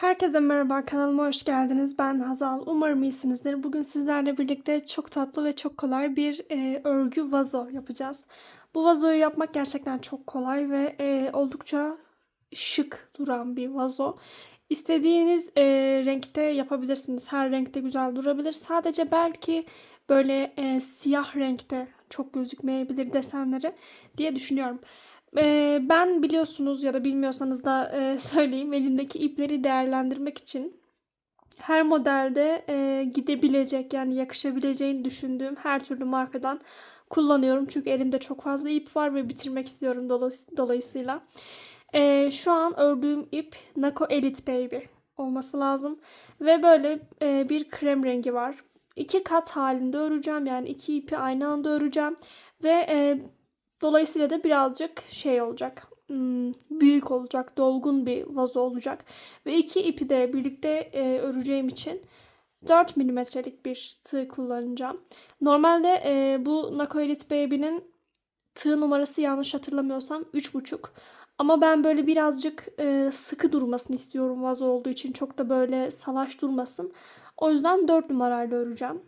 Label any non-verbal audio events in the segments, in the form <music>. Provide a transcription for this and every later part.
Herkese merhaba, kanalıma hoş geldiniz. Ben Hazal. Umarım iyisinizdir. Bugün sizlerle birlikte çok tatlı ve çok kolay bir e, örgü vazo yapacağız. Bu vazoyu yapmak gerçekten çok kolay ve e, oldukça şık duran bir vazo. İstediğiniz e, renkte yapabilirsiniz. Her renkte güzel durabilir. Sadece belki böyle e, siyah renkte çok gözükmeyebilir desenleri diye düşünüyorum. Ben biliyorsunuz ya da bilmiyorsanız da <laughs> söyleyeyim elimdeki ipleri değerlendirmek için her modelde gidebilecek yani yakışabileceğini düşündüğüm her türlü markadan kullanıyorum. Çünkü elimde çok fazla ip var ve bitirmek istiyorum dolay- dolayısıyla. Şu an ördüğüm ip Nako Elite Baby olması lazım. Ve böyle bir krem rengi var. İki kat halinde öreceğim yani iki ipi aynı anda öreceğim. Ve e, Dolayısıyla da birazcık şey olacak. hmm, Büyük olacak, dolgun bir vazo olacak. Ve iki ipi de birlikte e, öreceğim için 4 milimetrelik bir tığ kullanacağım. Normalde e, bu Nako Elite Baby'nin tığ numarası yanlış hatırlamıyorsam 3,5. Ama ben böyle birazcık e, sıkı durmasını istiyorum vazo olduğu için. Çok da böyle salaş durmasın. O yüzden 4 numarayla öreceğim.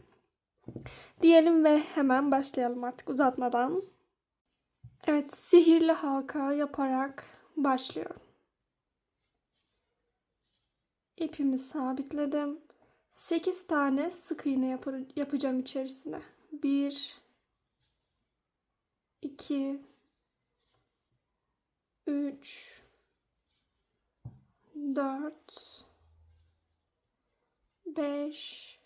Diyelim ve hemen başlayalım artık uzatmadan. Evet, sihirli halka yaparak başlıyorum. İpimi sabitledim. 8 tane sık iğne yapar- yapacağım içerisine. 1 2 3 4 5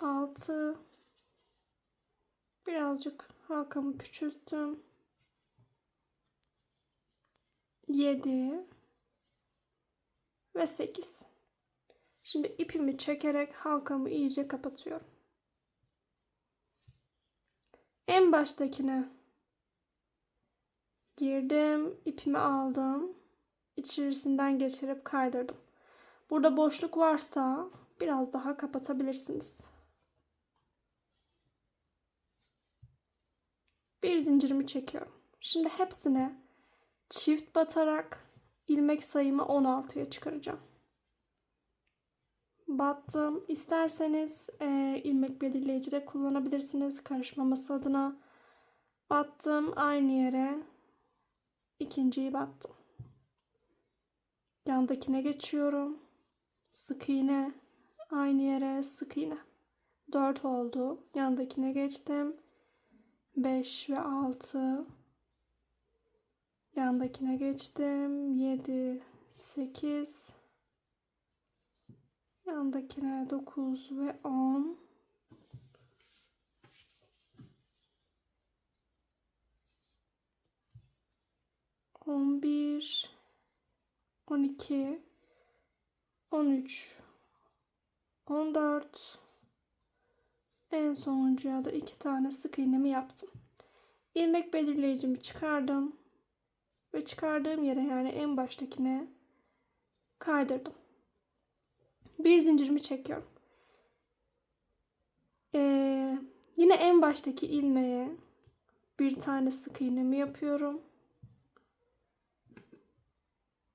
6 Birazcık halkamı küçülttüm. 7 ve 8. Şimdi ipimi çekerek halkamı iyice kapatıyorum. En baştakine girdim, ipimi aldım. İçerisinden geçirip kaydırdım. Burada boşluk varsa biraz daha kapatabilirsiniz. Bir zincirimi çekiyorum. Şimdi hepsine çift batarak ilmek sayımı 16'ya çıkaracağım. Battım. İsterseniz e, ilmek belirleyici de kullanabilirsiniz karışmaması adına. Battım aynı yere. ikinciyi battım. Yandakine geçiyorum. Sık iğne. Aynı yere sık iğne. 4 oldu. Yandakine geçtim. 5 ve 6 yandakine geçtim. 7 8 yandakine 9 ve 10 11 12 13 14 en sonuncuya da iki tane sık iğnemi yaptım. İlmek belirleyicimi çıkardım. Ve çıkardığım yere yani en baştakine kaydırdım. Bir zincirimi çekiyorum. Ee, yine en baştaki ilmeğe bir tane sık iğnemi yapıyorum.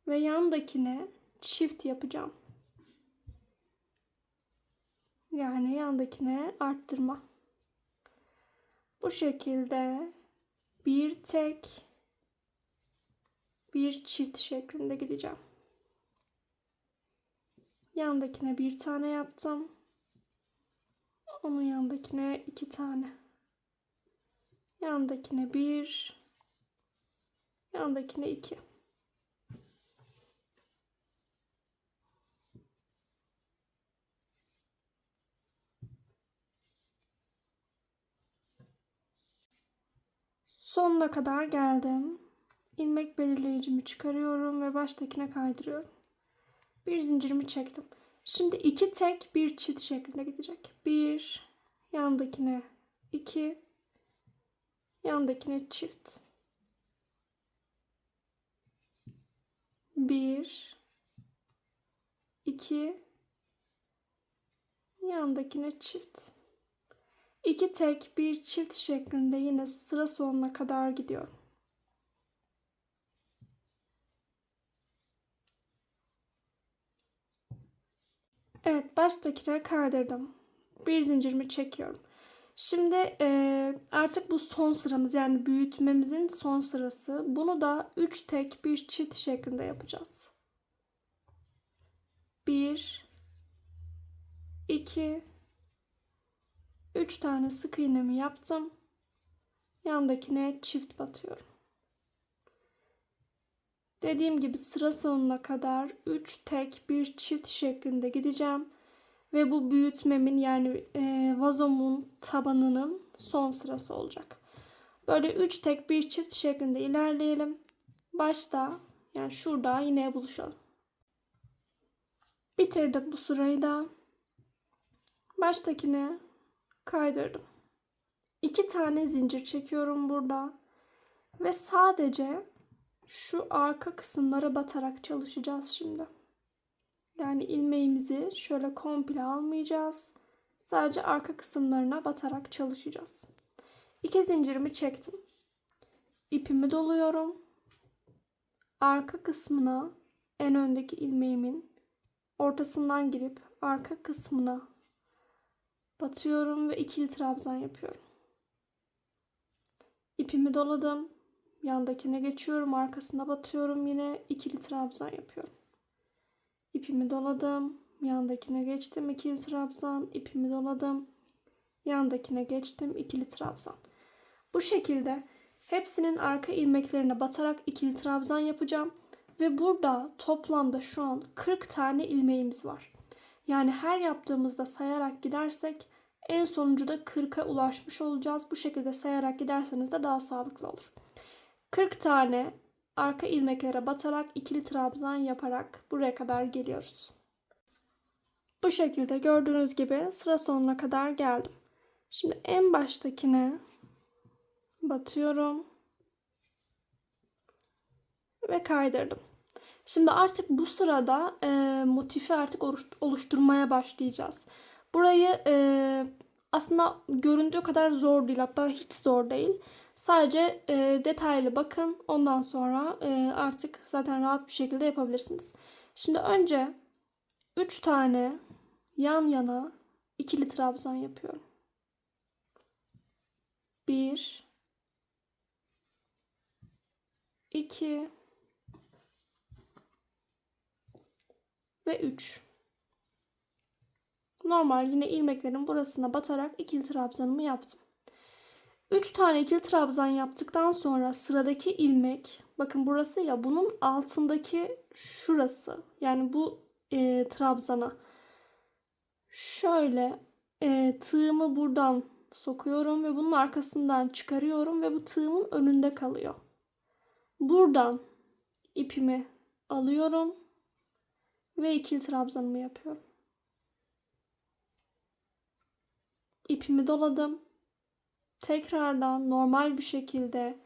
Ve yandakine çift yapacağım. Yani yandakine arttırma. Bu şekilde bir tek bir çift şeklinde gideceğim. Yandakine bir tane yaptım. Onun yandakine iki tane. Yandakine bir. Yandakine iki. Sonuna kadar geldim. İlmek belirleyicimi çıkarıyorum ve baştakine kaydırıyorum. Bir zincirimi çektim. Şimdi iki tek bir çift şeklinde gidecek. Bir, yandakine iki, yandakine çift. Bir, iki, yandakine çift. İki tek bir çift şeklinde yine sıra sonuna kadar gidiyorum. Evet baştakine kaydırdım. Bir zincirimi çekiyorum. Şimdi eee, artık bu son sıramız yani büyütmemizin son sırası. Bunu da 3 tek bir çift şeklinde yapacağız. 1 2 3 tane sık iğnemi yaptım. Yandakine çift batıyorum. Dediğim gibi sıra sonuna kadar 3 tek bir çift şeklinde gideceğim. Ve bu büyütmemin yani e, vazomun tabanının son sırası olacak. Böyle 3 tek bir çift şeklinde ilerleyelim. Başta yani şurada yine buluşalım. Bitirdim bu sırayı da. Baştakine kaydırdım. İki tane zincir çekiyorum burada. Ve sadece şu arka kısımlara batarak çalışacağız şimdi. Yani ilmeğimizi şöyle komple almayacağız. Sadece arka kısımlarına batarak çalışacağız. İki zincirimi çektim. İpimi doluyorum. Arka kısmına en öndeki ilmeğimin ortasından girip arka kısmına batıyorum ve ikili trabzan yapıyorum. İpimi doladım. Yandakine geçiyorum. Arkasına batıyorum. Yine ikili trabzan yapıyorum. İpimi doladım. Yandakine geçtim. ikili trabzan. İpimi doladım. Yandakine geçtim. ikili trabzan. Bu şekilde hepsinin arka ilmeklerine batarak ikili trabzan yapacağım. Ve burada toplamda şu an 40 tane ilmeğimiz var. Yani her yaptığımızda sayarak gidersek en sonuncuda 40'a ulaşmış olacağız. Bu şekilde sayarak giderseniz de daha sağlıklı olur. 40 tane arka ilmeklere batarak ikili trabzan yaparak buraya kadar geliyoruz. Bu şekilde gördüğünüz gibi sıra sonuna kadar geldim. Şimdi en baştakine batıyorum ve kaydırdım. Şimdi artık bu sırada e, motifi artık oluşturmaya başlayacağız. Burayı e, aslında göründüğü kadar zor değil hatta hiç zor değil. Sadece e, detaylı bakın. Ondan sonra e, artık zaten rahat bir şekilde yapabilirsiniz. Şimdi önce 3 tane yan yana ikili trabzan yapıyorum. 1 2 ve 3. Normal yine ilmeklerin burasına batarak ikili trabzanımı yaptım. 3 tane ikili trabzan yaptıktan sonra sıradaki ilmek bakın burası ya bunun altındaki şurası yani bu e, trabzana şöyle e, tığımı buradan sokuyorum ve bunun arkasından çıkarıyorum ve bu tığımın önünde kalıyor. Buradan ipimi alıyorum ve ikili trabzanımı yapıyorum. İpimi doladım Tekrardan normal bir şekilde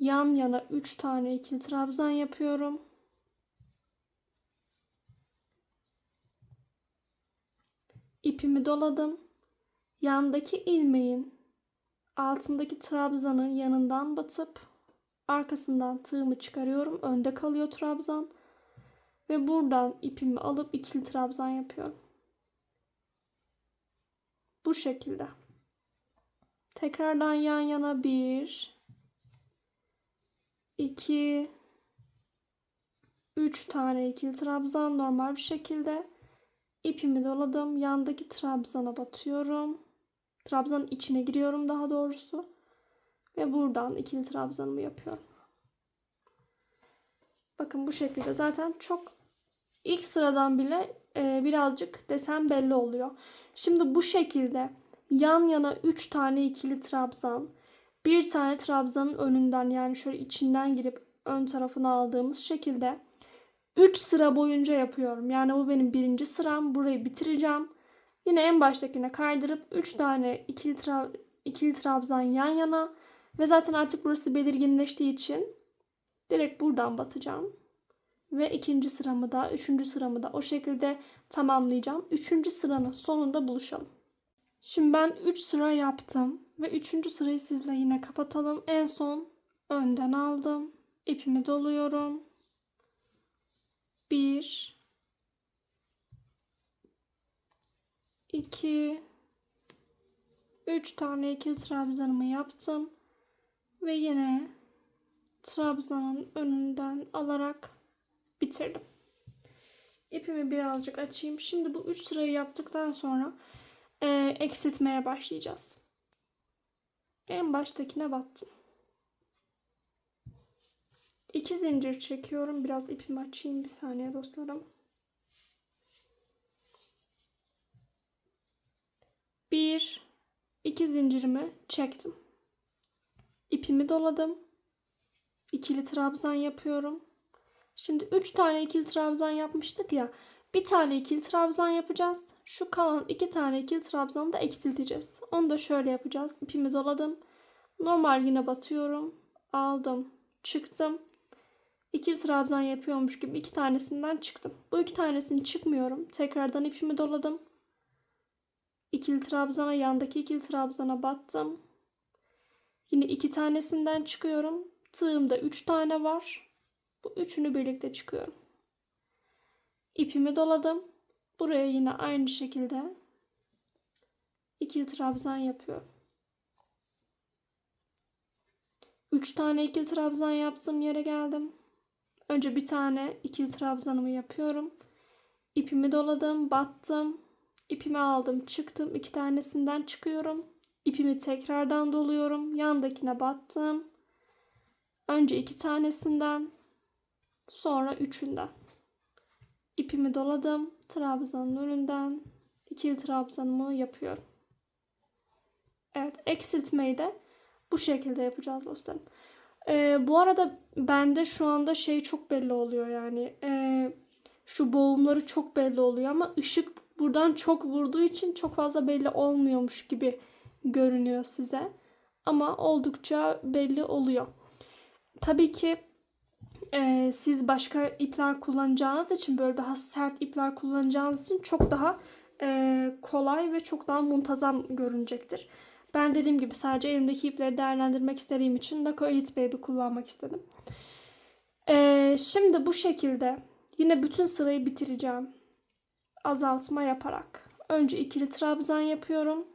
yan yana 3 tane ikili trabzan yapıyorum. İpimi doladım. Yandaki ilmeğin altındaki trabzanın yanından batıp arkasından tığımı çıkarıyorum. Önde kalıyor trabzan. Ve buradan ipimi alıp ikili trabzan yapıyorum. Bu şekilde. Tekrardan yan yana bir, iki, üç tane ikili trabzan normal bir şekilde ipimi doladım. Yandaki trabzana batıyorum. Trabzanın içine giriyorum daha doğrusu. Ve buradan ikili trabzanımı yapıyorum. Bakın bu şekilde zaten çok ilk sıradan bile e, birazcık desen belli oluyor. Şimdi bu şekilde yan yana 3 tane ikili trabzan, bir tane trabzanın önünden yani şöyle içinden girip ön tarafına aldığımız şekilde 3 sıra boyunca yapıyorum. Yani bu benim birinci sıram. Burayı bitireceğim. Yine en baştakine kaydırıp 3 tane ikili, tra ikili trabzan yan yana ve zaten artık burası belirginleştiği için direkt buradan batacağım. Ve ikinci sıramı da, üçüncü sıramı da o şekilde tamamlayacağım. Üçüncü sıranın sonunda buluşalım. Şimdi ben 3 sıra yaptım ve 3. sırayı sizle yine kapatalım. En son önden aldım. İpimi doluyorum. 1 2 3 tane ikili trabzanımı yaptım ve yine trabzanın önünden alarak bitirdim. İpimi birazcık açayım. Şimdi bu 3 sırayı yaptıktan sonra e, eksiltmeye başlayacağız. En baştakine battım. 2 zincir çekiyorum. Biraz ipimi açayım bir saniye dostlarım. Bir, iki zincirimi çektim. İpimi doladım. İkili trabzan yapıyorum. Şimdi 3 tane ikili trabzan yapmıştık ya. Bir tane ikili trabzan yapacağız. Şu kalan iki tane ikili trabzanı da eksilteceğiz. Onu da şöyle yapacağız. İpimi doladım. Normal yine batıyorum. Aldım. Çıktım. İkili trabzan yapıyormuş gibi iki tanesinden çıktım. Bu iki tanesini çıkmıyorum. Tekrardan ipimi doladım. İkili trabzana yandaki ikili trabzana battım. Yine iki tanesinden çıkıyorum. Tığımda üç tane var. Bu üçünü birlikte çıkıyorum. İpimi doladım. Buraya yine aynı şekilde ikili trabzan yapıyorum. Üç tane ikili trabzan yaptım yere geldim. Önce bir tane ikili trabzanımı yapıyorum. İpimi doladım, battım. İpimi aldım, çıktım. iki tanesinden çıkıyorum. İpimi tekrardan doluyorum. Yandakine battım. Önce iki tanesinden, sonra üçünden. İpimi doladım. Trabzanın önünden ikili trabzanımı yapıyorum. Evet, eksiltmeyi de bu şekilde yapacağız dostlarım. Ee, bu arada bende şu anda şey çok belli oluyor yani. Ee, şu boğumları çok belli oluyor ama ışık buradan çok vurduğu için çok fazla belli olmuyormuş gibi görünüyor size. Ama oldukça belli oluyor. Tabii ki e, siz başka ipler kullanacağınız için böyle daha sert ipler kullanacağınız için çok daha e, kolay ve çok daha muntazam görünecektir. Ben dediğim gibi sadece elimdeki ipleri değerlendirmek istediğim için Dako Elite Baby kullanmak istedim. E, şimdi bu şekilde yine bütün sırayı bitireceğim. Azaltma yaparak. Önce ikili trabzan yapıyorum.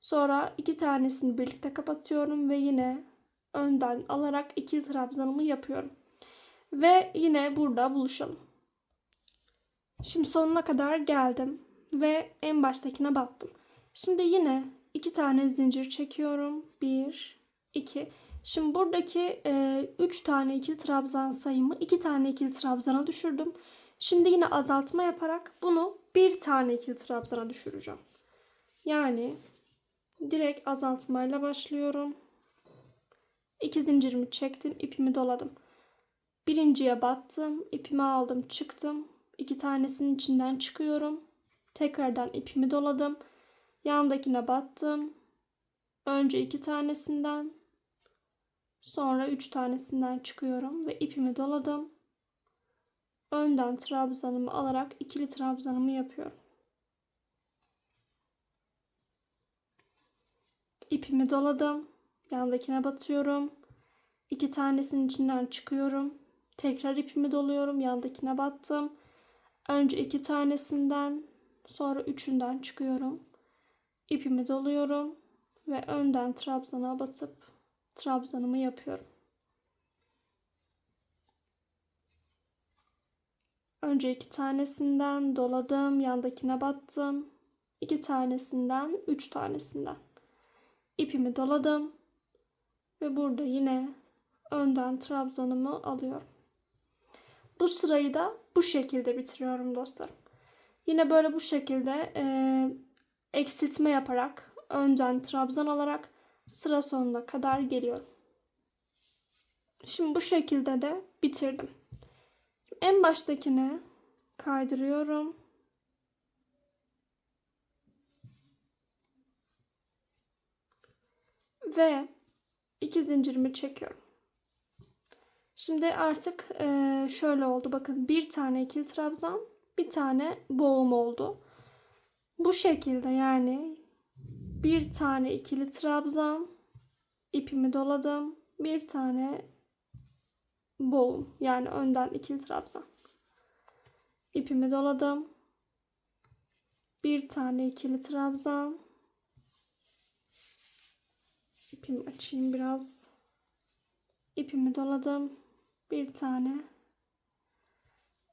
Sonra iki tanesini birlikte kapatıyorum ve yine önden alarak ikili trabzanımı yapıyorum. Ve yine burada buluşalım. Şimdi sonuna kadar geldim ve en baştakine battım. Şimdi yine iki tane zincir çekiyorum. Bir, iki. Şimdi buradaki e, üç tane ikili trabzan sayımı iki tane ikili trabzana düşürdüm. Şimdi yine azaltma yaparak bunu bir tane ikili trabzana düşüreceğim. Yani direkt azaltmayla başlıyorum. İki zincirimi çektim, ipimi doladım. Birinciye battım, ipimi aldım, çıktım. İki tanesinin içinden çıkıyorum. Tekrardan ipimi doladım. Yandakine battım. Önce iki tanesinden, sonra üç tanesinden çıkıyorum ve ipimi doladım. Önden trabzanımı alarak ikili trabzanımı yapıyorum. İpimi doladım. Yandakine batıyorum. İki tanesinin içinden çıkıyorum. Tekrar ipimi doluyorum. Yandakine battım. Önce iki tanesinden sonra üçünden çıkıyorum. İpimi doluyorum ve önden trabzana batıp trabzanımı yapıyorum. Önce iki tanesinden doladım, yandakine battım. İki tanesinden, üç tanesinden. İpimi doladım ve burada yine önden trabzanımı alıyorum. Bu sırayı da bu şekilde bitiriyorum dostlarım. Yine böyle bu şekilde e, eksiltme yaparak önden trabzan alarak sıra sonuna kadar geliyorum. Şimdi bu şekilde de bitirdim. En baştakine kaydırıyorum. Ve iki zincirimi çekiyorum. Şimdi artık e, şöyle oldu. Bakın bir tane ikili trabzan, bir tane boğum oldu. Bu şekilde yani bir tane ikili trabzan, ipimi doladım. Bir tane boğum yani önden ikili trabzan. İpimi doladım. Bir tane ikili trabzan. İpimi açayım biraz. İpimi doladım. Bir tane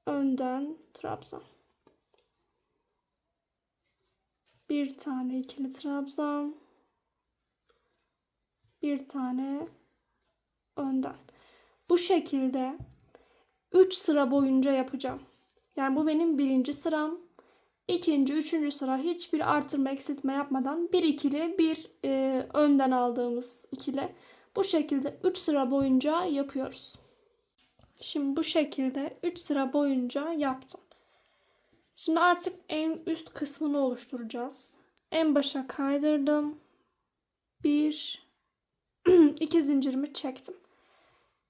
önden trabzan. Bir tane ikili trabzan. Bir tane önden. Bu şekilde 3 sıra boyunca yapacağım. Yani bu benim birinci sıram. İkinci, üçüncü sıra hiçbir artırma eksiltme yapmadan bir ikili bir e, önden aldığımız ikili. Bu şekilde 3 sıra boyunca yapıyoruz. Şimdi bu şekilde 3 sıra boyunca yaptım. Şimdi artık en üst kısmını oluşturacağız. En başa kaydırdım. Bir, <clears throat> iki zincirimi çektim.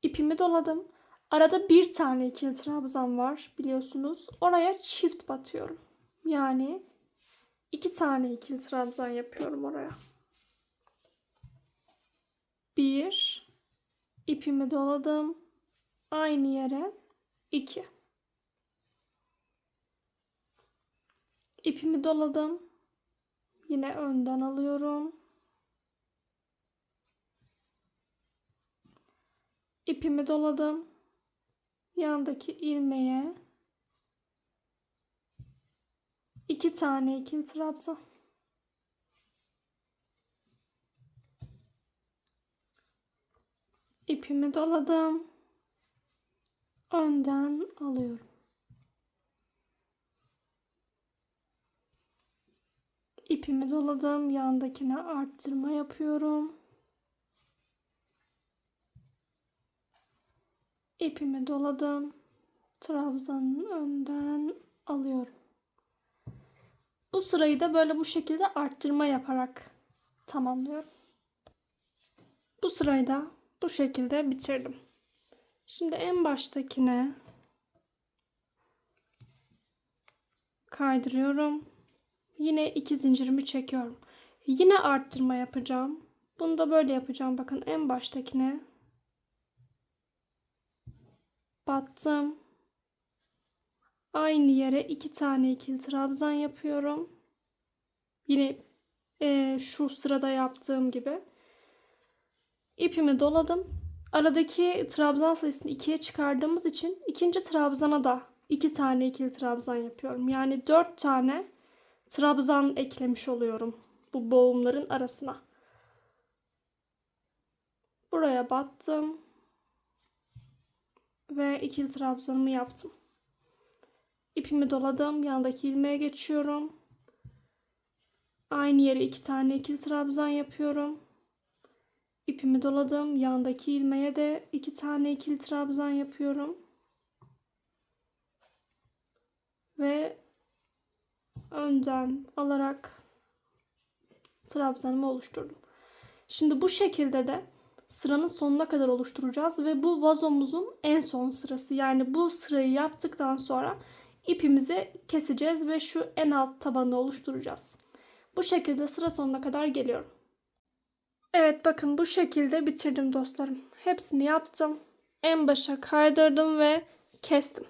İpimi doladım. Arada bir tane ikili trabzan var biliyorsunuz. Oraya çift batıyorum. Yani iki tane ikili trabzan yapıyorum oraya. Bir, ipimi doladım. Aynı yere iki. İpimi doladım. Yine önden alıyorum. İpimi doladım. Yandaki ilmeğe iki tane ikili trabzan. İpimi doladım. Önden alıyorum. İpimi doladım. Yandakine arttırma yapıyorum. İpimi doladım. Trabzanın önden alıyorum. Bu sırayı da böyle bu şekilde arttırma yaparak tamamlıyorum. Bu sırayı da bu şekilde bitirdim. Şimdi en baştakine kaydırıyorum. Yine iki zincirimi çekiyorum. Yine arttırma yapacağım. Bunu da böyle yapacağım. Bakın en baştakine battım. Aynı yere iki tane ikili trabzan yapıyorum. Yine e, şu sırada yaptığım gibi. İpimi doladım. Aradaki trabzan sayısını ikiye çıkardığımız için ikinci trabzana da iki tane ikili trabzan yapıyorum. Yani dört tane trabzan eklemiş oluyorum bu boğumların arasına. Buraya battım ve ikili trabzanımı yaptım. İpimi doladım. Yandaki ilmeğe geçiyorum. Aynı yere iki tane ikili trabzan yapıyorum. İpimi doladım. Yandaki ilmeğe de iki tane ikili trabzan yapıyorum. Ve önden alarak trabzanımı oluşturdum. Şimdi bu şekilde de sıranın sonuna kadar oluşturacağız ve bu vazomuzun en son sırası. Yani bu sırayı yaptıktan sonra ipimizi keseceğiz ve şu en alt tabanı oluşturacağız. Bu şekilde sıra sonuna kadar geliyorum. Evet bakın bu şekilde bitirdim dostlarım. Hepsini yaptım. En başa kaydırdım ve kestim.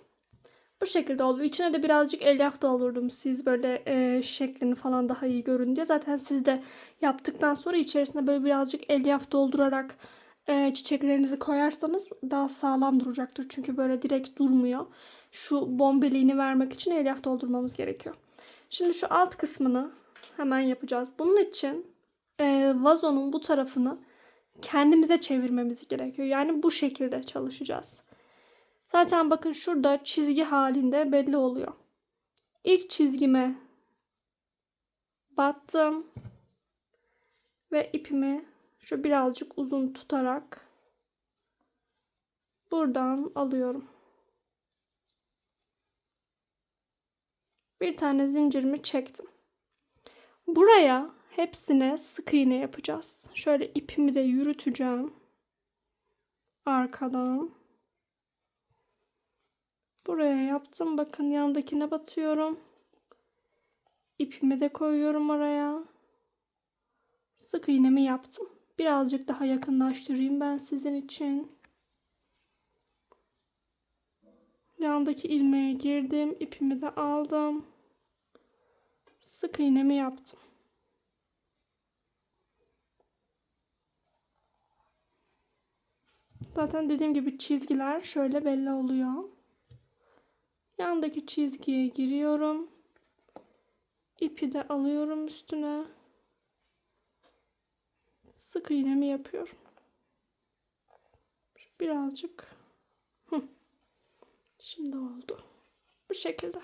Bu şekilde oldu. İçine de birazcık elyaf doldurdum siz böyle e, şeklini falan daha iyi görün diye. Zaten siz de yaptıktan sonra içerisine böyle birazcık elyaf doldurarak e, çiçeklerinizi koyarsanız daha sağlam duracaktır. Çünkü böyle direkt durmuyor. Şu bombeliğini vermek için elyaf doldurmamız gerekiyor. Şimdi şu alt kısmını hemen yapacağız. Bunun için e, vazonun bu tarafını kendimize çevirmemiz gerekiyor. Yani bu şekilde çalışacağız. Zaten bakın şurada çizgi halinde belli oluyor. İlk çizgime battım ve ipimi şu birazcık uzun tutarak buradan alıyorum. Bir tane zincirimi çektim. Buraya hepsine sık iğne yapacağız. Şöyle ipimi de yürüteceğim. Arkadan. Buraya yaptım. Bakın yandakine batıyorum. İpimi de koyuyorum oraya. Sık iğnemi yaptım. Birazcık daha yakınlaştırayım ben sizin için. Yandaki ilmeğe girdim. ipimi de aldım. sık iğnemi yaptım. Zaten dediğim gibi çizgiler şöyle belli oluyor. Yandaki çizgiye giriyorum. İpi de alıyorum üstüne. Sık iğnemi yapıyorum. Birazcık. Şimdi oldu. Bu şekilde.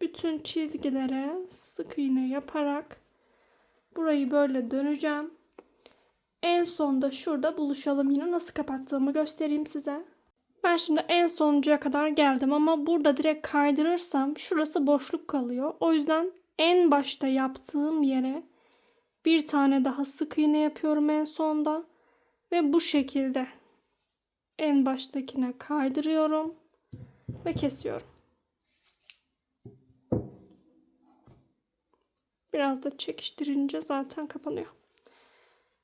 Bütün çizgilere sık iğne yaparak burayı böyle döneceğim. En sonda şurada buluşalım. Yine nasıl kapattığımı göstereyim size. Ben şimdi en sonuncuya kadar geldim ama burada direkt kaydırırsam şurası boşluk kalıyor. O yüzden en başta yaptığım yere bir tane daha sık iğne yapıyorum en sonda ve bu şekilde en baştakine kaydırıyorum ve kesiyorum. Biraz da çekiştirince zaten kapanıyor.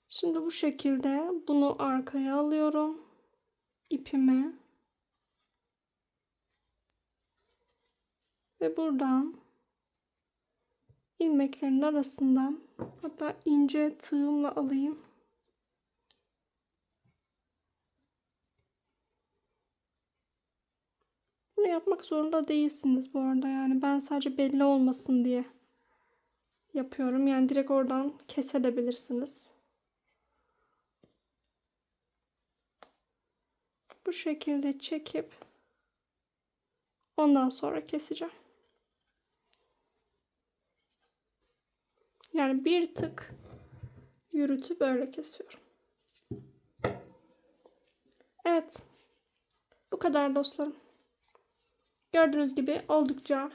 Şimdi bu şekilde bunu arkaya alıyorum. ipimi ve buradan ilmeklerin arasından hatta ince tığımla alayım. Bunu yapmak zorunda değilsiniz bu arada yani ben sadece belli olmasın diye yapıyorum. Yani direkt oradan kesebilirsiniz. Bu şekilde çekip ondan sonra keseceğim. Yani bir tık yürütüp böyle kesiyorum. Evet. Bu kadar dostlarım. Gördüğünüz gibi oldukça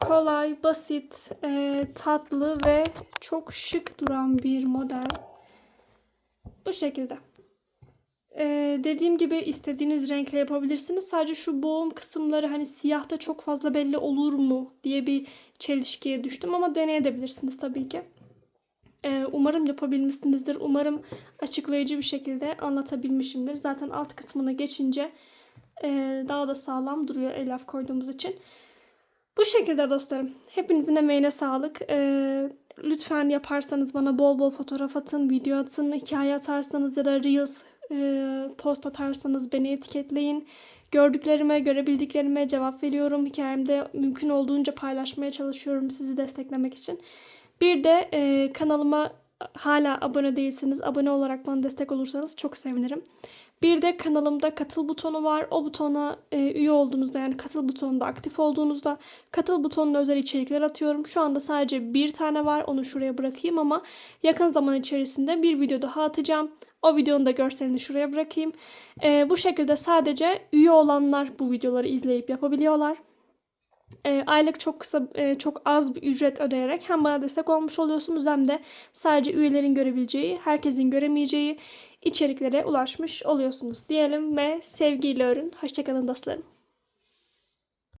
kolay, basit, e, tatlı ve çok şık duran bir model. Bu şekilde. Ee, dediğim gibi istediğiniz renkle yapabilirsiniz. Sadece şu boğum kısımları hani siyahta çok fazla belli olur mu diye bir çelişkiye düştüm ama deneyebilirsiniz tabii ki. Ee, umarım yapabilmişsinizdir. Umarım açıklayıcı bir şekilde anlatabilmişimdir. Zaten alt kısmına geçince e, daha da sağlam duruyor elyaf koyduğumuz için. Bu şekilde dostlarım. Hepinizin emeğine sağlık. Ee, lütfen yaparsanız bana bol bol fotoğraf atın, video atın, hikaye atarsanız ya da Reels e, post atarsanız beni etiketleyin. Gördüklerime, görebildiklerime cevap veriyorum. Hikayemde mümkün olduğunca paylaşmaya çalışıyorum sizi desteklemek için. Bir de e, kanalıma hala abone değilseniz abone olarak bana destek olursanız çok sevinirim. Bir de kanalımda katıl butonu var. O butona e, üye olduğunuzda yani katıl butonunda aktif olduğunuzda katıl butonuna özel içerikler atıyorum. Şu anda sadece bir tane var. Onu şuraya bırakayım ama yakın zaman içerisinde bir video daha atacağım. O videonun da görselini şuraya bırakayım. E, bu şekilde sadece üye olanlar bu videoları izleyip yapabiliyorlar. E, aylık çok kısa, e, çok az bir ücret ödeyerek hem bana destek olmuş oluyorsunuz hem de sadece üyelerin görebileceği, herkesin göremeyeceği içeriklere ulaşmış oluyorsunuz diyelim ve sevgiyle örün. Hoşçakalın dostlarım.